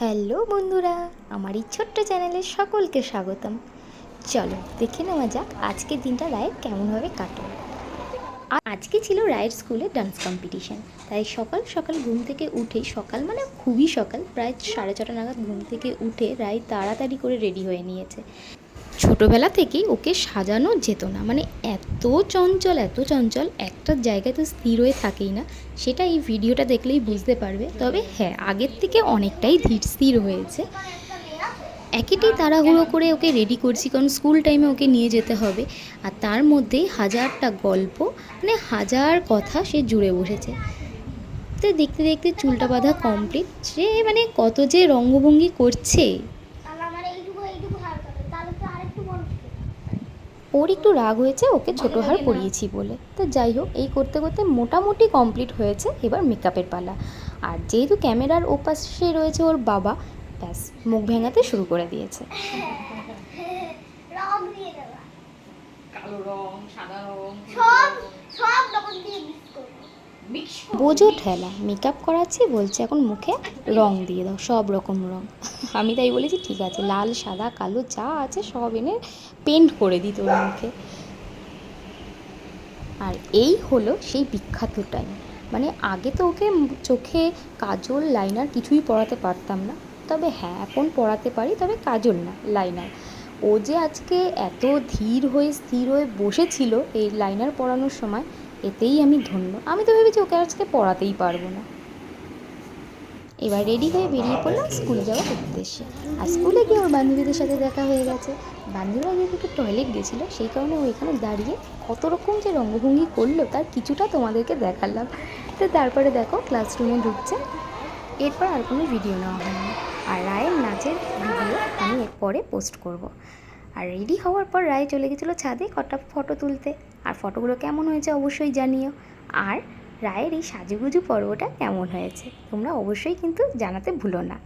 Hello বন্ধুরা, আমার এই ছোট্ট চ্যানেলে সকলকে স্বাগতম। চলো দেখে নেওয়া যাক আজকের দিনটা রায়ের কেমনভাবে কাটে আর আজকে ছিল রায়ের স্কুলে ডান্স কম্পিটিশান, তাই সকাল সকাল ঘুম থেকে উঠে, সকাল মানে খুবই সকাল, প্রায় সাড়ে ছটা নাগাদ ঘুম থেকে উঠে রায় তাড়াতাড়ি করে রেডি হয়ে নিয়েছে। ছোটোবেলা থেকেই ওকে সাজানো যেত না। মানে এত চঞ্চল এত চঞ্চল, একটা জায়গায় তো স্থির হয়ে থাকেই না। সেটা এই ভিডিওটা দেখলেই বুঝতে পারবে। তবে হ্যাঁ আগের থেকে অনেকটাই ধীর স্থির হয়েছে। একেতেই তাড়াহুড়ো করে ওকে রেডি করছি, কারণ স্কুল টাইমে ওকে নিয়ে যেতে হবে। আর তার মধ্যেই হাজারটা গল্প মানে হাজার কথা সে জুড়ে বসেছে। দেখতে দেখতে চুলটা বাঁধা কমপ্লিট সে মানে কত যে রঙ্গভঙ্গি করছে তাহলে আমার এইটুকু এইটুকু হার কাটে তাহলে তো আরেকটু বড় ছিল ওর একটু রাগ হয়েছে ওকে ছোটো হার পরিয়েছি বলে। তো যাই হোক এই করতে করতে মোটামুটি কমপ্লিট হয়েছে এবার মেকআপের পালা। আর যেহেতু ক্যামেরার ওপাশে রয়েছে ওর বাবা ব্যাস মুখ ভেঙাতে শুরু করে দিয়েছে। কালো রং সাদা রং সব সব রকম দিয়ে মিক্স করব মিক্স বোঝো ঠেলা মেকআপ করাচ্ছি, বলছে এখন মুখে রং দিয়ে দাও, সব রকম রং। আমি তাই বলেছি, ঠিক আছে, লাল, সাদা, কালো, যা আছে সব এনে পেন্ট করে দিত ওর মুখে। আর এই হলো সেই বিখ্যাত টাইম মানে আগে তো ওকে চোখে কাজল লাইনার কিছুই পড়াতে পারতাম না। তবে হ্যাঁ এখন পড়াতে পারি, তবে কাজল না লাইনার ও যে আজকে এত ধীর হয়ে, স্থির হয়ে বসেছিল এই লাইনার পরানোর সময় এতেই আমি ধন্য। আমি তো ভেবেছি ওকে আজকে পড়াতেই পারব না। এবার রেডি হয়ে বেরিয়ে পড়লাম স্কুলে যাওয়ার উদ্দেশ্যে। আর স্কুলে গিয়ে ওর বান্ধবীদের সাথে দেখা হয়ে গেছে। বান্ধবীরা যেহেতু টয়লেট গেছিল, সেই কারণে ও এখানে দাঁড়িয়ে কত রকম যে রঙ্গভঙ্গি করল, তার কিছুটা তোমাদেরকে দেখালাম। তো তারপরে দেখো ক্লাসরুমে ঢুকছে। এরপর আর কোনো ভিডিও নেওয়া হয়নি। আর রায়ের নাচের ভিডিও আমি এরপরে পোস্ট করব। আর রেডি হওয়ার পর রায় চলে গেছিল ছাদে কটা ফটো তুলতে। আর ফটোগুলো কেমন হয়েছে অবশ্যই জানিও। আর রায়ের এই সাজুগুজু পর্বটা কেমন হয়েছে, তোমরা অবশ্যই কিন্তু জানাতে ভুলো না।